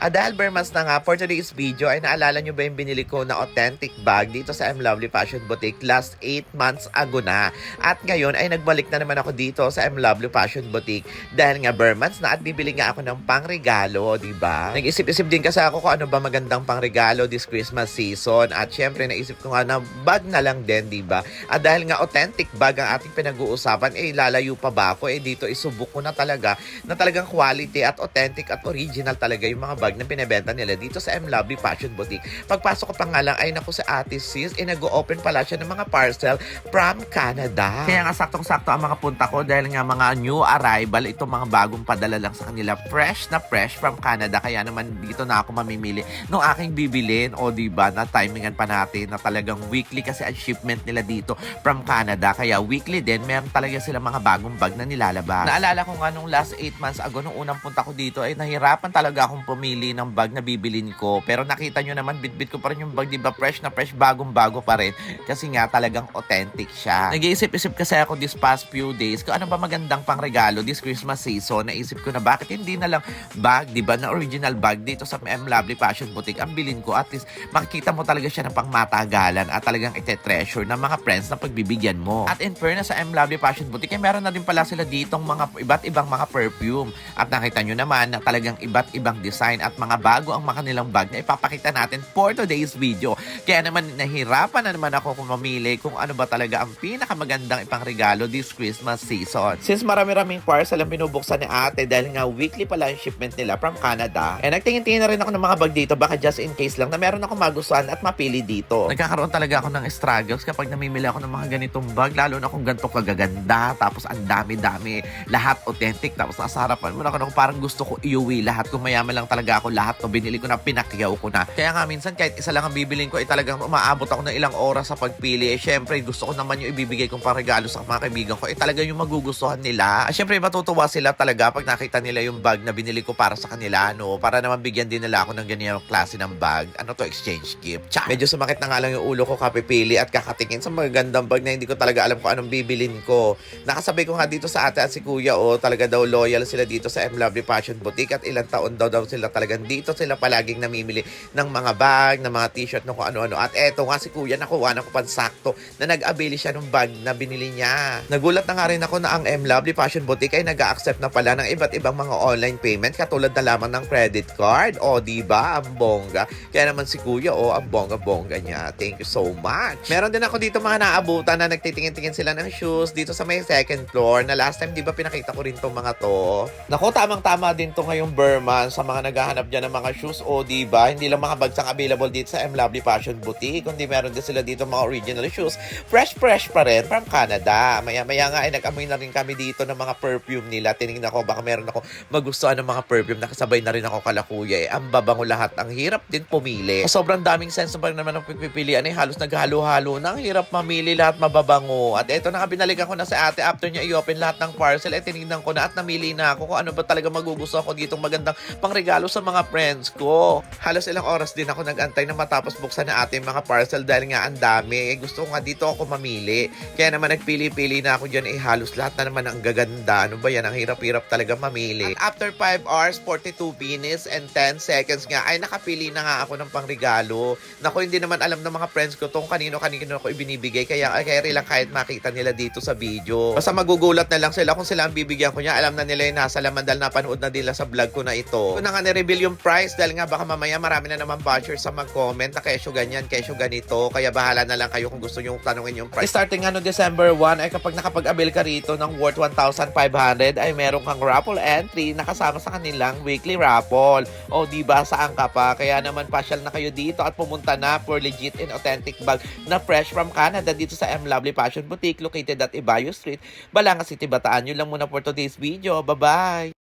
Adal Bermas na nga, for today's video ay naalala nyo ba yung binili ko na authentic bag dito sa M Lovely Fashion Boutique last 8 months ago na. At ngayon ay nagbalik na naman ako dito sa M Lovely Fashion Boutique dahil nga Bermans na at bibili nga ako ng pangregalo, di ba? Nag-isip-isip din kasi ako kung ano ba magandang pangregalo this Christmas season at syempre naisip ko nga na bag na lang din, di ba? At dahil nga authentic bag ang ating pinag-uusapan, eh lalayo pa ba ako? Eh dito isubok ko na talaga na talagang quality at authentic at original talaga yung mga bag na pinebenta nila dito sa M Lovely Fashion Boutique. Pagpasok ko pa nga lang, ay naku sa Ate Sis, eh nag-open pala siya ng mga parcel from Canada. Kaya nga saktong-sakto ang mga punta ko dahil nga mga new arrival, ito mga bagong padala lang sa kanila. Fresh na fresh from Canada. Kaya naman dito na ako mamimili nung aking bibilin o di ba na timingan pa natin na talagang weekly kasi ang shipment nila dito from Canada. Kaya weekly din, meron talaga sila mga bagong bag na nilalabas. Naalala ko nga nung last 8 months ago, nung unang punta ko dito, ay nahirapan talaga akong pumili ng bag na bibilin ko. Pero nakita nyo naman, bitbit ko pa rin yung bag, di ba? Fresh na fresh, bagong-bago pa rin. Kasi nga talagang authentic siya. Nag-iisip-isip kasi ako this past few days kung ano ba magandang pangregalo this Christmas season. Naisip ko na bakit hindi na lang bag, di ba? Na original bag dito sa M Lovely Fashion Boutique ang bilin ko. At least makikita mo talaga siya ng pangmatagalan at talagang ite-treasure ng mga friends na pagbibigyan mo. At in fairness sa M Lovely Fashion Boutique, eh, meron na din pala sila ditong mga iba't ibang mga perfume. At nakita nyo naman na talagang iba't ibang design at mga bago ang mga nilang bag na ipapakita natin for today's video. Kaya naman nahirapan na naman ako kung mamili kung ano ba talaga ang pinakamagandang ipangregalo this Christmas season. Since marami-raming parcel ang binubuksan ni ate dahil nga weekly pala yung shipment nila from Canada, eh nagtingin-tingin na rin ako ng mga bag dito baka just in case lang na meron ako magustuhan at mapili dito. Nagkakaroon talaga ako ng struggles kapag namimili ako ng mga ganitong bag lalo na kung ganito kagaganda tapos ang dami-dami lahat authentic tapos nasa harapan mo na ako parang gusto ko iuwi lahat kung mayaman lang talaga ako lahat to binili ko na pinakyaw ko na. Kaya nga minsan kahit isa lang ang bibilin ko ay talagang umaabot ako ng ilang oras sa pagpili. Eh syempre gusto ko naman yung ibibigay kong regalo sa mga kaibigan ko. Eh talaga yung magugustuhan nila. Ah, syempre matutuwa sila talaga pag nakita nila yung bag na binili ko para sa kanila. No? Para naman bigyan din nila ako ng ganyan klase ng bag. Ano to exchange gift. Tsa! Medyo sumakit na nga lang yung ulo ko kapipili at kakatingin sa magagandang bag na hindi ko talaga alam kung anong bibilin ko. Nakasabay ko nga dito sa ate at si kuya o talaga daw loyal sila dito sa M Lovely Fashion Boutique at ilang taon daw daw sila talagang dito sila palaging namimili ng mga bag, ng mga t-shirt, ng kung ano-ano. At eto nga si kuya nakuha na ko pansakto na nag-abili siya ng bag na binili niya. Nagulat na nga rin ako na ang M Lovely Fashion Boutique ay nag-accept na pala ng iba't ibang mga online payment katulad na lamang ng credit card. O, di ba? Ang bongga. Kaya naman si kuya, o, ang bongga-bongga niya. Thank you so much. Meron din ako dito mga naabutan na nagtitingin-tingin sila ng shoes dito sa may second floor na last time, di ba pinakita ko rin tong mga to. Nako, tamang-tama din to ngayong Burman sa mga naghahanap dyan ng mga shoes. O, di ba? Hindi lang mga bagsang available dito sa M Lovely Fashion Boutique, kundi meron din sila dito mga original shoes. Fresh-fresh pa rin from Canada. Maya-maya nga ay nag-amoy na rin kami dito ng mga perfume nila. Tinignan ko baka meron ako magustuhan ng mga perfume. Nakasabay na rin ako kala kuya. Eh. Ang babango lahat. Ang hirap din pumili. Sobrang daming sense pa rin naman ng pagpipilian. Eh, halos naghalo-halo na. Ang hirap mamili lahat mababango. At eto na binalikan ko na sa ate after niya i-open lahat ng parcel. Eh, tinignan ko na at namili na ako kung ano ba talaga magugustuhan ko ditong magandang pangregalo sa mga friends ko. Halos ilang oras din ako nag-antay na matapos buksan na ate yung mga parcel dahil nga ang dami. Eh, gusto ko nga dito ako mamili. Kaya naman nagpili-pili na ako dyan. Eh, halos lahat na naman ang gaganda. Ano ba yan? Ang hirap-hirap talaga mamili. At after 5 hours, 42 minutes and 10 seconds nga, ay nakapili na nga ako ng pangregalo. Naku, hindi naman alam ng mga friends ko tong kanino-kanino ako ibinibigay. Kaya, ay, kaya lang kahit makita nila dito sa video. Basta magugulat na lang sila kung sila ang bibigyan ko niya. Alam na nila yung nasa laman dahil napanood na nila sa vlog ko na ito. Kung na nga ni-reveal yung price dahil nga baka mamaya marami na naman basher sa mag-comment na kesyo ganyan, kesyo ganito. Kaya bahala na lang kayo kung gusto nyo tanungin yung price. Starting ano December 1 ay kapag nakapag-avail ka rito ng worth 1,500 ay meron kang raffle entry na kasama sa kanilang weekly raffle. O di ba saan ka pa? Kaya naman pasyal na kayo dito at pumunta na for legit and authentic bag na fresh from Canada dito sa M Lovely Fashion Boutique located at Ibayo Street, Balanga City, Bataan. Yun lang muna for today's video. Bye-bye!